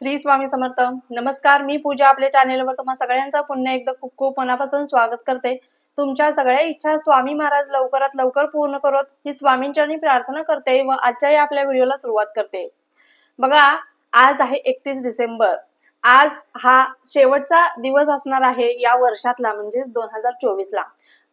श्री स्वामी समर्थ. नमस्कार मी पूजा आपल्या चॅनेलवर तुम्हा सगळ्यांचं पुन्हा एकदा खूप खूप मनापासून स्वागत करते. तुमच्या सगळ्या इच्छा स्वामी महाराज लवकरात लवकर पूर्ण करत ही स्वामींच्या प्रार्थना करते व आजच्या या आपल्या व्हिडिओला सुरुवात करते. बघा आज आहे एकतीस डिसेंबर. आज हा शेवटचा दिवस असणार आहे या वर्षातला म्हणजे दोन हजार चोवीस ला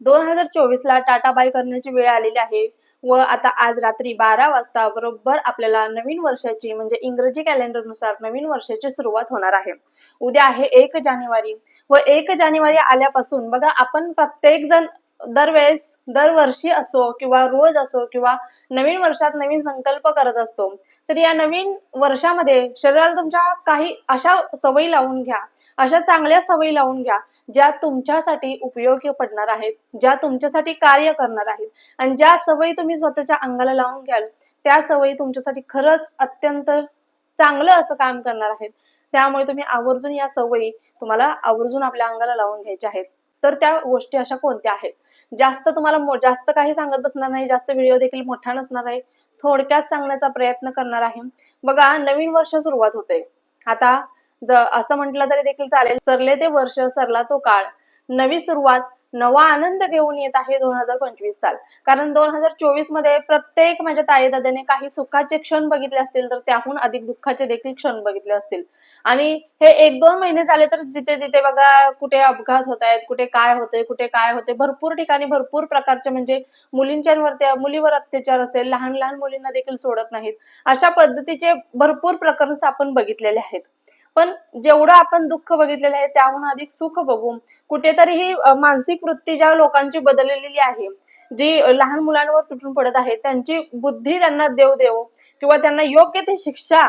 दोन हजार चोवीस ला टाटा बाय करण्याची वेळ आलेली आहे. व आता आज रात्री बारा वाजता बरोबर आपल्याला नवीन वर्षाची म्हणजे इंग्रजी कॅलेंडरनुसार नवीन वर्षाची सुरुवात होणार आहे. उद्या आहे एक जानेवारी व एक जानेवारी आल्यापासून बघा आपण प्रत्येक जण दरवेळेस दरवर्षी असो किंवा रोज असो किंवा नवीन वर्षात नवीन संकल्प करत असतो तर या नवीन वर्षामध्ये शरीराला तुमच्या काही अशा सवयी लावून घ्या अशा चांगल्या सवयी लावून घ्या ज्या तुमच्यासाठी उपयोगी पडणार आहेत ज्या तुमच्यासाठी कार्य करणार आहेत. आणि ज्या सवयी तुम्ही स्वतःच्या अंगाला लावून घ्याल त्या सवयी तुमच्यासाठी खरंच अत्यंत चांगलं असं काम करणार आहेत. त्यामुळे तुम्ही आवर्जून या सवयी तुम्हाला आवर्जून आपल्या अंगाला लावून घ्यायच्या आहेत. तर त्या गोष्टी अशा कोणत्या आहेत? जास्त तुम्हाला जास्त काही सांगत बसणार नाही जास्त व्हिडिओ देखील मोठा नसणार आहे. थोडक्यात सांगण्याचा प्रयत्न करणार आहे. बघा नवीन वर्ष सुरुवात होते आता असं म्हटलं तरी देखील चालेल. सरले ते वर्ष सरला तो काळ. नवी सुरुवात नवा आनंद घेऊन येत आहे दोन हजार पंचवीस साल. कारण दोन हजार चोवीसमध्ये प्रत्येक माझ्या ताई दादाने काही सुखाचे क्षण बघितले असतील तर त्याहून अधिक दुःखाचे देखील क्षण बघितले असतील. आणि हे एक दोन महिने झाले तर जिथे तिथे बघा कुठे अपघात होत आहेत कुठे काय होते कुठे काय होते भरपूर ठिकाणी भरपूर प्रकारचे म्हणजे मुलींच्यावरती मुलीवर अत्याचार असेल लहान लहान मुलींना देखील सोडत नाहीत. अशा पद्धतीचे भरपूर प्रकरण आपण बघितलेले आहेत. पण जेवढं आपण दुःख बघितलेलं आहे त्याहून अधिक सुख बघू कुठेतरी ही मानसिक वृत्ती ज्या लोकांची बदललेली आहे जी लहान मुलांवर तुटून पडत आहे त्यांची बुद्धी त्यांना देव देव किंवा त्यांना योग्य ती शिक्षा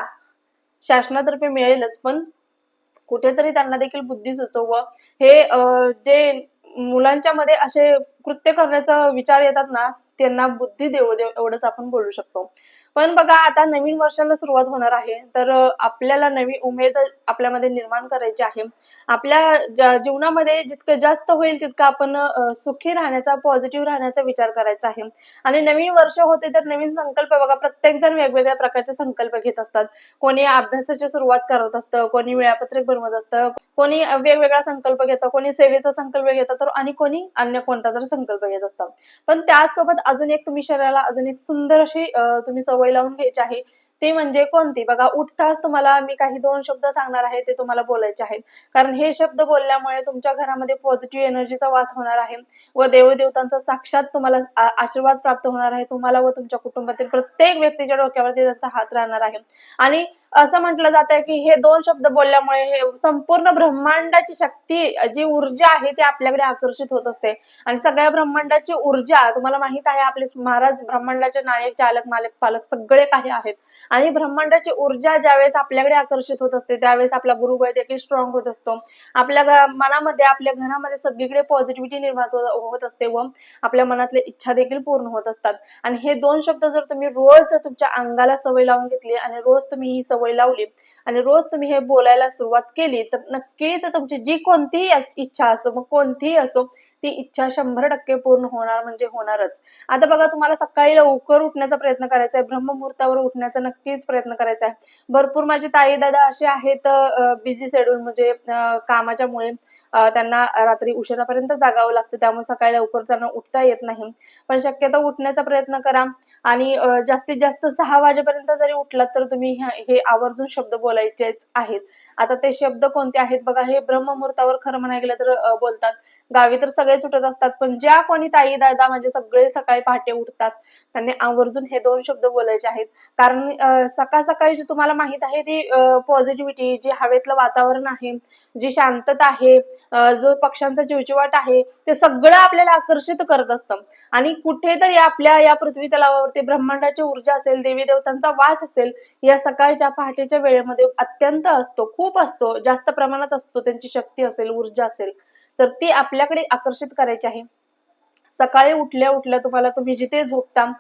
शासनातर्फे मिळेलच पण कुठेतरी त्यांना देखील बुद्धी सुचव. हे जे मुलांच्या मध्ये असे कृत्य करण्याचा विचार येतात ना त्यांना बुद्धी देव देव एवढंच आपण बोलू शकतो. पण बघा आता नवीन वर्षाला सुरुवात होणार आहे. तर आपल्याला नवी उमेद आपल्यामध्ये निर्माण करायची आहे. आपल्या जीवनामध्ये जितकं जास्त होईल तितकं आपण सुखी राहण्याचा पॉझिटिव्ह राहण्याचा विचार करायचा आहे. आणि नवीन वर्ष होते तर नवीन संकल्प बघा प्रत्येक जण वेगवेगळ्या प्रकारचे संकल्प घेत असतात. कोणी अभ्यासाची सुरुवात करत असतं कोणी वेळापत्रक बनवत असतं कोणी वेगवेगळा संकल्प घेतं कोणी सेवेचा संकल्प घेतं तर आणि कोणी अन्य कोणता तर संकल्प घेत असतात पण त्याचसोबत अजून एक तुम्ही शरीराला अजून एक सुंदर अशी तुम्ही सवय लावून घ्यायची आहे. ते म्हणजे कोणती? बघा उठताच तुम्हाला मी काही दोन शब्द सांगणार आहे ते तुम्हाला बोलायचे आहेत. कारण हे शब्द बोलल्यामुळे तुमच्या घरामध्ये पॉझिटिव्ह एनर्जीचा वास होणार आहे व देवदेवतांचा साक्षात तुम्हाला आशीर्वाद प्राप्त होणार आहे. तुम्हाला व तुमच्या कुटुंबातील प्रत्येक व्यक्तीच्या डोक्यावरती त्यांचा हात राहणार आहे. आणि असं म्हटलं जात आहे की हे दोन शब्द बोलल्यामुळे हे संपूर्ण ब्रह्मांडाची शक्ती जी ऊर्जा आहे ती आपल्याकडे आकर्षित होत असते. आणि सगळ्या ब्रह्मांडाची ऊर्जा तुम्हाला माहीत आहे आपले महाराज ब्रह्मांडाचे नायक चालक मालक पालक सगळे काही आहेत. आणि ब्रह्मांडाची ऊर्जा ज्यावेळेस आपल्याकडे आकर्षित होत असते त्यावेळेस आपला गुरुबळ देखील स्ट्रॉंग होत असतो. आपल्या मनामध्ये आपल्या घरामध्ये सगळीकडे पॉझिटिव्हिटी निर्माण हो, होत असते व आपल्या मनातल्या इच्छा देखील पूर्ण होत असतात. आणि हे दोन शब्द जर तुम्ही रोज तुमच्या अंगाला सवय लावून घेतली आणि रोज तुम्ही ही सवय लावली. आणि रोज तुम्ही हे बोलायला सुरुवात केली तर नक्कीच तुमची जी कोणतीही इच्छा असो मग कोणतीही असो ती इच्छा शंभर टक्के पूर्ण होणार म्हणजे होणारच. आता बघा तुम्हाला सकाळी लवकर उठण्याचा प्रयत्न करायचा आहे ब्रह्ममुहूर्तावर उठण्याचा नक्कीच प्रयत्न करायचा आहे. भरपूर माझे ताई दादा असे आहेत बिझी शेड्यूल म्हणजे कामाच्यामुळे. त्यांना रात्री उशिरापर्यंत जागावं लागतं. त्यामुळे सकाळी लवकर त्यांना उठता येत नाही. पण शक्यतो उठण्याचा प्रयत्न करा. आणि जास्तीत जास्त सहा वाजेपर्यंत जरी उठलात तर तुम्ही हे आवर्जून शब्द बोलायचेच आहेत. आता ते शब्द कोणते आहेत? बघा हे ब्रह्ममुहूर्तावर खरं म्हणायला गेलं तर बोलतात. गावी तर सगळेच उठत असतात पण ज्या कोणी ताई दादा म्हणजे सगळे सकाळी पहाटे उठतात त्यांनी आवर्जून हे दोन शब्द बोलायचे आहेत. कारण सकाळ सकाळी जी तुम्हाला माहीत आहे ती पॉझिटिव्हिटी जे हवेतलं वातावरण आहे जी शांतता आहे जो पक्ष्यांचा चिवचिवाट आहे ते सगळं आपल्याला आकर्षित करत असतं. आणि कुठेतरी आपल्या या पृथ्वी तलावावरती ब्रह्मांडाची ऊर्जा असेल देवी देवतांचा वास असेल या सकाळच्या पहाटेच्या वेळेमध्ये अत्यंत असतो खूप असतो जास्त प्रमाणात असतो त्यांची शक्ती असेल ऊर्जा असेल तर ती आपल्याकडे आकर्षित करायची आहे. सकाळी उठल्या उठल्या तुम्हाला तुम्ही जिथे झोपता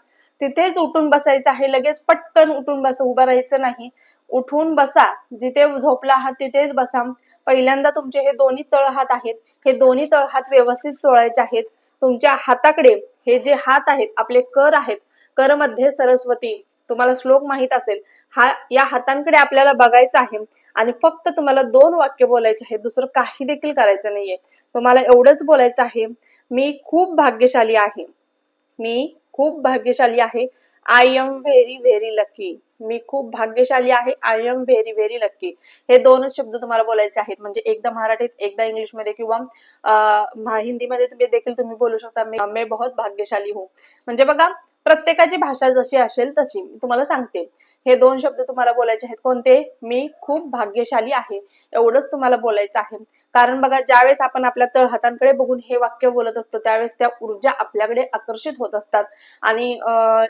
तिथेच उठून बसायचं आहे लगेच पटकन उठून बस उभं राहायचं नाही. उठून बसा जिथे झोपला आहात तिथेच बसा. पहिल्यांदा तुमचे हे दोन्ही तळ हात आहेत हे दोन्ही तळ हात व्यवस्थित चोळायचे आहेत. तुमच्या हाताकडे हे जे हात आहेत आपले कर आहेत कर मध्ये सरस्वती तुम्हाला श्लोक माहीत असेल हा या हातांकडे आपल्याला बघायचं आहे आणि फक्त तुम्हाला दोन वाक्य बोलायचे आहे दुसरं काही देखील करायचं नाहीये. तुम्हाला एवढंच बोलायचं आहे मी खूप भाग्यशाली आहे. मी खूप भाग्यशाली आहे I am very very lucky मी खूप भाग्यशाली आहे. I am very very lucky हे दोनच शब्द तुम्हाला बोलायचे आहेत. म्हणजे एकदा मराठीत एकदा इंग्लिशमध्ये किंवा अं, हिंदीमध्ये तुम्ही देखील तुम्ही बोलू शकता. मी मे बहुत भाग्यशाली हूँ. म्हणजे बघा प्रत्येकाची भाषा जशी असेल तशी. मी तुम्हाला सांगते. हे दोन शब्द तुम्हाला बोलायचे आहेत. कोणते? मी खूप भाग्यशाली आहे. एवढंच तुम्हाला बोलायचं आहे. कारण बघा ज्यावेळेस आपण आपल्या तळहातांकडे बघून हे वाक्य बोलत असतो त्यावेळेस त्या ऊर्जा आपल्याकडे आकर्षित होत असतात. आणि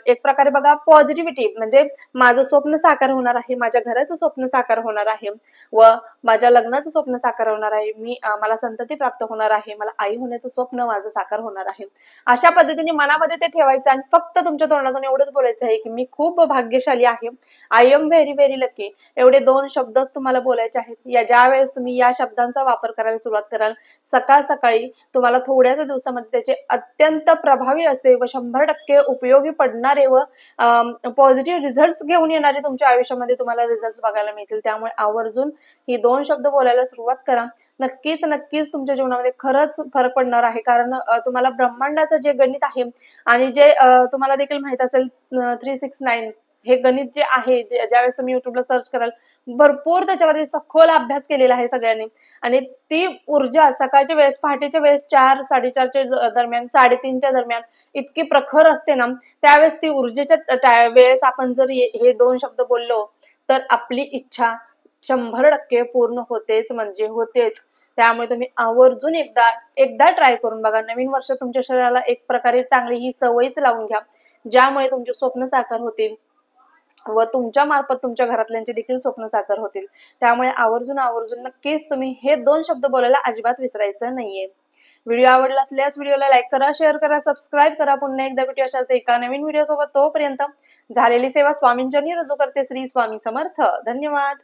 एक प्रकारे बघा पॉझिटिव्हिटी म्हणजे माझं स्वप्न साकार होणार आहे माझ्या घराचं स्वप्न साकार होणार आहे व माझ्या लग्नाचं स्वप्न साकार होणार आहे मी मला संतती प्राप्त होणार आहे मला आई होण्याचं स्वप्न माझं साकार होणार आहे. अशा पद्धतीने मनामध्ये ते ठेवायचं आणि फक्त तुमच्या तोंडातून एवढंच बोलायचं आहे की मी खूप भाग्यशाली आहे I am very very lucky एवढे दोन शब्दच तुम्हाला बोलायचे आहेत. या ज्या वेळेस तुम्ही या शब्दांचा वापर करायला सुरुवात कराल सकाळ सकाळी तुम्हाला थोड्याच दिवसामध्ये त्याचे अत्यंत प्रभावी असे व शंभर टक्के उपयोगी पडणारे व पॉझिटिव्ह रिझल्ट घेऊन येणारे तुमच्या आयुष्यामध्ये तुम्हाला रिझल्ट बघायला मिळतील. त्यामुळे आवर्जून ही दोन शब्द बोलायला सुरुवात करा. नक्कीच नक्कीच तुमच्या जीवनामध्ये खरंच फरक पडणार आहे. कारण तुम्हाला ब्रह्मांडाचं जे गणित आहे आणि जे तुम्हाला देखील माहीत असेल थ्री सिक्स नाईन हे गणित जे आहे जे- ज्यावेळेस तुम्ही युट्यूबला सर्च कराल भरपूर त्याच्यावरती सखोल अभ्यास केलेला आहे सगळ्यांनी. आणि ती ऊर्जा सकाळच्या वेळेस पहाटेच्या वेळेस चार साडेचारच्या दरम्यान साडेतीनच्या दरम्यान इतकी प्रखर असते ना त्यावेळेस ती ऊर्जेच्या वेळेस आपण जर हे हे दोन शब्द बोललो तर आपली इच्छा शंभर टक्के पूर्ण होतेच म्हणजे होतेच. त्यामुळे तुम्ही आवर्जून एकदा एकदा ट्राय करून बघा. नवीन वर्ष तुमच्या शरीराला एक प्रकारे चांगली ही सवयच लावून घ्या ज्यामुळे तुमचे स्वप्न साकार होतील. व तुमच्या मार्फत तुमच्या घरातल्यांचे देखील स्वप्न साकार होतील. त्यामुळे आवर्जून आवर्जून नक्कीच तुम्ही हे दोन शब्द बोलायला अजिबात विसरायचं नाहीये. व्हिडिओ आवडला असल्यास व्हिडिओला लाईक करा शेअर करा सबस्क्राईब करा. पुन्हा एकदा भेटू अशाच एका नवीन व्हिडिओ सोबत. तोपर्यंत झालेली सेवा स्वामींच्या रजू करते श्री स्वामी समर्थ. धन्यवाद.